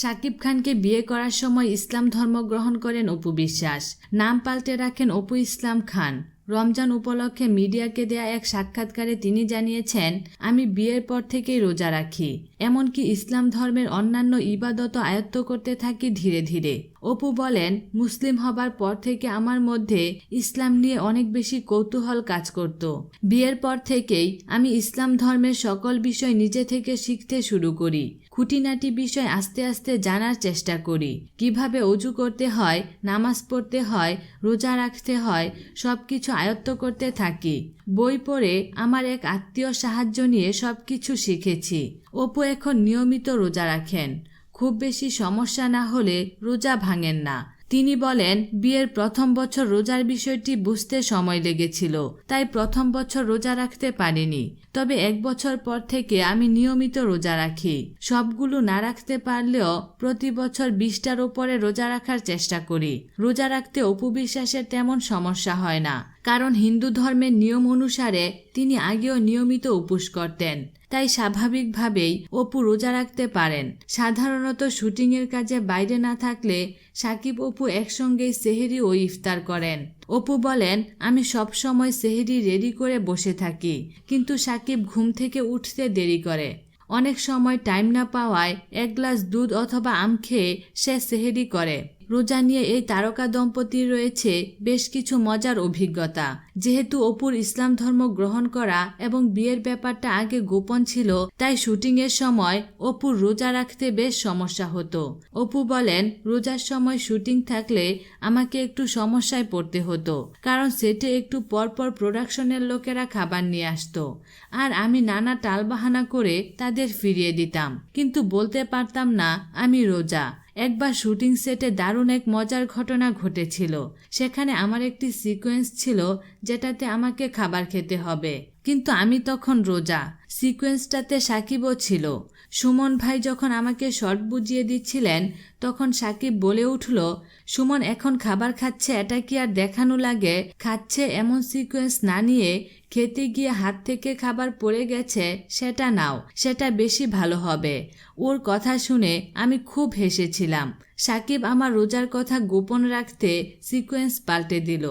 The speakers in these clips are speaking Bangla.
সাকিব খানকে বিয়ে করার সময় ইসলাম ধর্ম গ্রহণ করেন অপু বিশ্বাস। নাম পাল্টে রাখেন অপু ইসলাম খান। রমজান উপলক্ষে মিডিয়াকে দেয়া এক সাক্ষাৎকারে তিনি জানিয়েছেন, আমি বিয়ের পর থেকেই রোজা রাখি। এমনকি ইসলাম ধর্মের অন্যান্য ইবাদত আয়ত্ত করতে থাকি ধীরে ধীরে। অপু বলেন, মুসলিম হবার পর থেকে আমার মধ্যে ইসলাম নিয়ে অনেক বেশি কৌতূহল কাজ করত। বিয়ের পর থেকেই আমি ইসলাম ধর্মের সকল বিষয় নিজে থেকে শিখতে শুরু করি। খুঁটিনাটি বিষয় আস্তে আস্তে জানার চেষ্টা করি। কীভাবে অজু করতে হয়, নামাজ পড়তে হয়, রোজা রাখতে হয় সব কিছু আয়ত্ত করতে থাকি। বই পড়ে আমার এক আত্মীয় সাহায্য নিয়ে সব কিছু শিখেছি। অপু এখন নিয়মিত রোজা রাখেন। খুব বেশি সমস্যা না হলে রোজা ভাঙেন না। তিনি বলেন, বিয়ের প্রথম বছর রোজার বিষয়টি বুঝতে সময় লেগেছিল, তাই প্রথম বছর রোজা রাখতে পারিনি। তবে এক বছর পর থেকে আমি নিয়মিত রোজা রাখি। সবগুলো না রাখতে পারলেও প্রতি বছর বিশটার ওপরে রোজা রাখার চেষ্টা করি। রোজা রাখতে অপবিশ্বাসের তেমন সমস্যা হয় না। কারণ হিন্দু ধর্মের নিয়ম অনুসারে তিনি আগেও নিয়মিত উপোস করতেন। তাই স্বাভাবিকভাবেই অপু রোজা রাখতে পারেন। সাধারণত শুটিংয়ের কাজে বাইরে না থাকলে সাকিব অপু একসঙ্গেই সেহেরি ও ইফতার করেন। অপু বলেন, আমি সব সময় সেহেরি রেডি করে বসে থাকি, কিন্তু সাকিব ঘুম থেকে উঠতে দেরি করে। অনেক সময় টাইম না পাওয়ায় এক গ্লাস দুধ অথবা আম খেয়ে সে সেহেরি করে। রোজা নিয়ে এই তারকা দম্পতির রয়েছে বেশ কিছু মজার অভিজ্ঞতা। যেহেতু অপুর ইসলাম ধর্ম গ্রহণ করা এবং বিয়ের ব্যাপারটা আগে গোপন ছিল, তাই শুটিংয়ের সময় অপুর রোজা রাখতে বেশ সমস্যা হতো। অপু বলেন, রোজার সময় শুটিং থাকলে আমাকে একটু সমস্যায় পড়তে হতো, কারণ সেটে একটু পরপর প্রোডাকশনের লোকেরা খাবার নিয়ে আসতো, আর আমি নানা টালবাহানা করে তাদের ফিরিয়ে দিতাম। কিন্তু বলতে পারতাম না, আমি রোজা। একবার শুটিং সেটে দারুণ এক মজার ঘটনা ঘটেছিল। সেখানে আমার একটি সিকোয়েন্স ছিল যেটাতে আমাকে খাবার খেতে হবে। কিন্তু আমি তখন রোজা। সিকোয়েন্সটাতে সাকিবও ছিল। সুমন ভাই যখন আমাকে শর্ট বুঝিয়ে দিচ্ছিলেন, তখন সাকিব বলে উঠল, সুমন, এখন খাবার খাচ্ছে, এটা কি আর দেখানো লাগে? খাচ্ছে এমন সিকোয়েন্স না নিয়ে খেতে গিয়ে হাত থেকে খাবার পড়ে গেছে, সেটা নাও, সেটা বেশি ভালো হবে। ওর কথা শুনে আমি খুব হেসেছিলাম। সাকিব আমার রোজার কথা গোপন রাখতে সিকোয়েন্স পাল্টে দিল।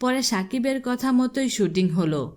পরে সাকিবের কথা মতোই শুটিং হলো।